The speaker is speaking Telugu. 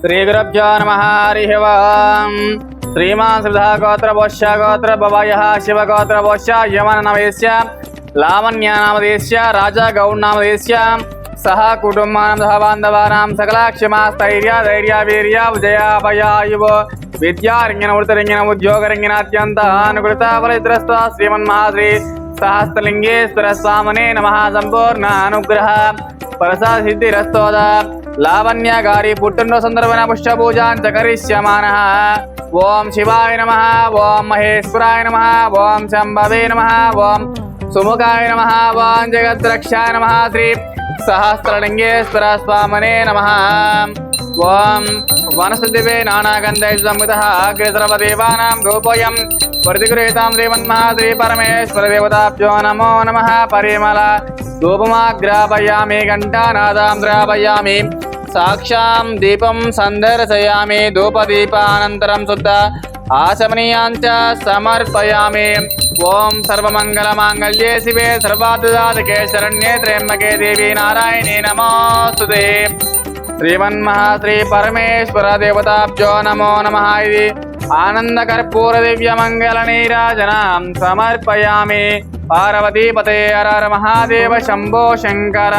శ్రీగురభ్యో నమ హరి ఓం శ్రీమాన్ శ్రీధా గోత్ర భోష్య గోత్ర భవయ శివగోత్ర భోష్య యమన నమేశ్య లావణ్య నామదేశ్య రాజా గౌడ్ నామదేశ్య సహ కుటుంబానం సహ బాంధవానాం సకల క్షమా స్థైర్య ధైర్య వీర్య విజయాభయాయువ విద్యారంగిన వృతరంగిన ఉద్యోగరంగిన అత్యంత అనుకృత ఫలిద్రస్త శ్రీమన్మహాశ్రీ సహస్రలింగేశ్వర స్వామనే నమ సంపూర్ణ అనుగ్రహ ప్రసాద సిద్ధిరస్తోద లావణ్య గారి పుట్టినరోజు సందర్భన పుష్ప కరిష్యమాన. ఓం శివాయ నమ ఓం మహేశ్వరాయ నమ ఓం శంభవే నమ ఓం సుముఖాయ నమ ఓం జగద్రక్షాయ నమ శ్రీ సహస్రలింగేశ్వర స్వామనే నమ. ఓం వనస్పతివే నానాగంధై సంహిత అగ్రసర్వదేవానాం రూపోయం ప్రతిగృహీతాం శ్రీమన్మహాశ్రీ పరమేశ్వర దేవతాభ్యో నమో నమ. పరిమళ ధూపమాగ్రాపయామి ఘంటానాదాం ద్రాపయామి సాక్షాం దీపం సందర్శయామి ధూపదీపానంతరం శుద్ధ ఆశమనీయాంచ సమర్పయామి ఓం సర్వమంగళమాంగళ్యే శివే సర్వార్థదాతకే శరణ్యే త్ర్యంబకే దేవి నారాయణే నమోస్తుతే శ్రీమన్మహాశ్రీ పరమేశ్వర దేవతాభ్యో నమో నమ ఇది ఆనందకర్పూర దివ్య మంగళ నీరాజనాం సమర్పయామి. పార్వతీపతే హర హర మహాదేవ శంభో శంకర